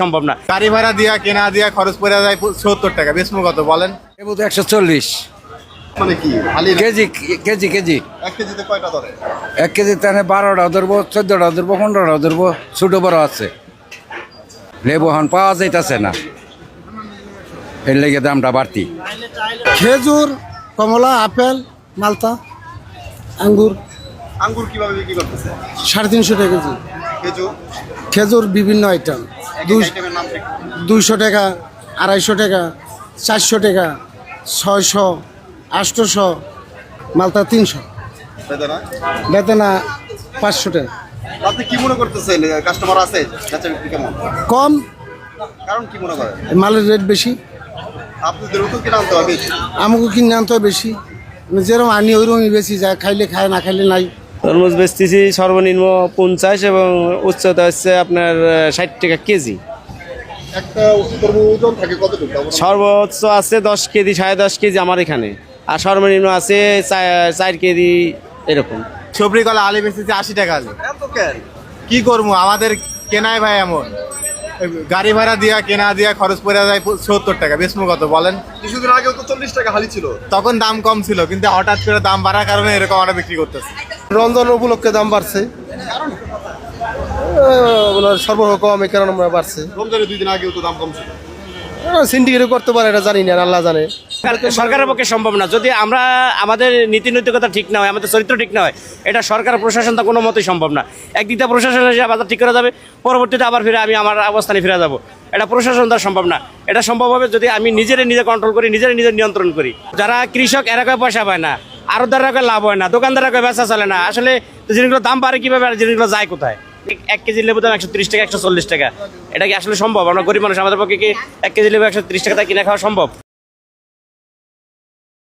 সম্ভব না। গাড়ি ভাড়া দিয়া কেনা দিয়া খরচ পড়ে যায় সত্তর টাকা। বেসমু কত বলেন? তো একশো চল্লিশ। মানে কি? খালি কেজি কেজি কেজি। এক কেজিতে কয়টা ধরে? এক কেজি তাহলে বারোটা ধরবো চোদ্দটা ধরবো পনেরোটা ধরবো। ছোটো বড় আছে। লেবু এখন পাওয়া যাইতেছে না। এর লেগে দামটা বাড়তি। খেজুর কমলা আপেল মালতা আঙ্গুর। আঙ্গুর কীভাবে বিক্রি করতেছে? সাড়ে তিনশো টাকা কেজি। খেজুর? খেজুর বিভিন্ন আইটেম দুইশো টাকা আড়াইশো টাকা চারশো টাকা ছয়শো আটশোশো মালতা তিনশো। বেতনা? পাঁচশো টাকা। আপনি কি মনে করতেছেন কাস্টমার আছে কেমন? কম। কারণ কি মনে করেন? মালের রেট বেশি। আপনাদের তো আনতে হবে আমাকে কিনে আনতে হয় বেশি। যেরকম আনি ওইরকমই বেশি যা খাইলে খায় না খাইলে নাই। তরমুজ বেচতেছি সর্বনিম্ন পঞ্চাশ এবং উচ্চতা হচ্ছে আপনার ষাট টাকা কেজি। একটা তরমুজ ওজন থাকে কতটুকু? সর্বোচ্চ আছে দশ কেজি সাড়ে দশ কেজি আমার এখানে। আর সর্বনিম্ন আছে চার কেজি এরকম। সবরি কলা আলি বেচতেছি আশি টাকা আলি। কি করব? আমাদের কেনায় ভাই এমন। গাড়ি ভাড়া দিয়া কেনা দিয়া খরচ পড়ে যায় সত্তর টাকা। বেসমু কত বলেন? কিছুদিন আগে তো চল্লিশ টাকা হালি ছিল। তখন দাম কম ছিল কিন্তু হঠাৎ করে দাম বাড়ার কারণে এরকম আমরা বিক্রি করতেছি। রমজান উপলক্ষে দাম বাড়ছে। সর্বহ কম এই কারণে আমরা বাড়ছে। রমজানের দুই দিন আগেও তো দাম কম ছিল সিন্ডিকেটও করতে পারে এটা জানি না আল্লাহ জানে। সরকার- সরকারের পক্ষে সম্ভব না। যদি আমরা আমাদের নীতি নৈতিকতা ঠিক না হয় আমাদের চরিত্র ঠিক না হয় এটা সরকার প্রশাসন তা কোনো মতেই সম্ভব না। একদিকে প্রশাসন এসে বাজার ঠিক করে যাবে পরবর্তীতে আবার ফিরে আমি আমার অবস্থানে ফিরে যাব। এটা প্রশাসন দ্বারা সম্ভব না। এটা সম্ভব হবে যদি আমি নিজেরে নিজে কন্ট্রোল করি নিজেরে নিজে নিয়ন্ত্রণ করি। যারা কৃষক এরা কয় পয়সা পায় না? আরও দ্বারা লাভ হয় না, দোকানদাররা বেচা চলে না। আসলে জিনিসগুলো দাম বাড়ে কীভাবে আর জিনিসগুলো যায় কোথায়? এক কেজি লেবু দাম একশো ত্রিশ টাকা, একশো চল্লিশ টাকা। এটা কি আসলে সম্ভব? আমরা গরিব মানুষ, আমাদের পক্ষে কি এক কেজি লেবু একশো ত্রিশ টাকা কিনে খাওয়া সম্ভব?